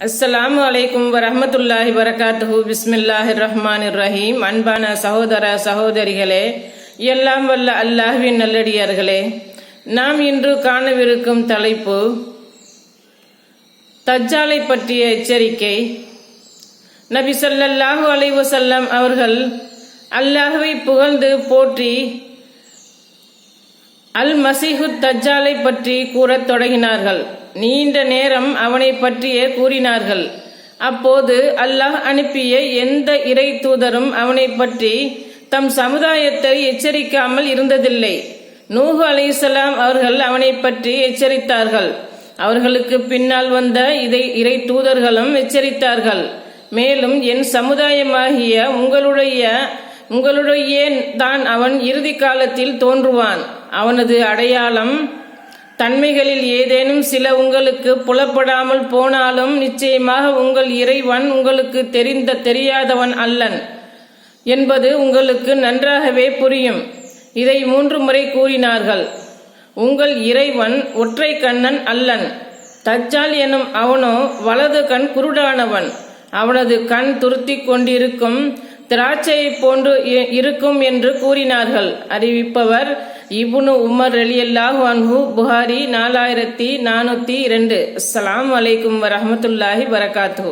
அஸ்ஸலாமு அலைக்கும் வரமத்துல்லாஹி வரகாத்துஹு. பிஸ்மில்லாஹி ரஹ்மான் ரஹீம் அன்பான சகோதர சகோதரிகளே எல்லாம் வல்ல அல்லாஹின் நல்லடியார்களே நாம் இன்று காணவிருக்கும் தலைப்பு தஜ்ஜாலை பற்றிய எச்சரிக்கை. நபி சொல்லல்லாஹு அலைவசல்லம் அவர்கள் அல்லாஹுவை புகழ்ந்து போற்றி அல் மசிஹு தஜ்ஜாலை பற்றி கூறத் தொடங்கினார்கள். நீண்ட நேரம் அவனை பற்றியே கூறினார்கள். அப்போது அல்லாஹ் அனுப்பிய எந்த இறை தூதரும் அவனை பற்றி தம் சமுதாயத்தை எச்சரிக்காமல் இருந்ததில்லை. நூஹு அலிசலாம் அவர்கள் அவனை பற்றி எச்சரித்தார்கள். அவர்களுக்கு பின்னால் வந்த இதை இறை தூதர்களும் எச்சரித்தார்கள். மேலும் என் சமுதாயமாகிய உங்களுடைய உங்களுடைய தான் அவன் இறுதி காலத்தில் தோன்றுவான். அவனது அடையாளம் தன்மைகளில் ஏதேனும் சில உங்களுக்கு புலப்படாமல் போனாலும் நிச்சயமாக உங்கள் இறைவன் உங்களுக்கு தெரிந்த தெரியாதவன் அல்லன் என்பது உங்களுக்கு நன்றாகவே புரியும். இதை மூன்று முறை கூறினார்கள். உங்கள் இறைவன் ஒற்றை கண்ணன் அல்லன். தச்சால் எனும் அவனோ வலது கண் குருடானவன். அவனது கண் துருத்தி கொண்டிருக்கும் திராட்சை போன்று இ- இருக்கும் என்று கூறினார்கள். அறிவிப்பவர் இபுனு உமர் அலியல்லாஹ் அன்ஹு புகாரி நாலாயிரத்தி நானூத்தி இரண்டு. அஸ்லாம் அலைக்கும் வரமத்துல்லாஹி வரகாத்து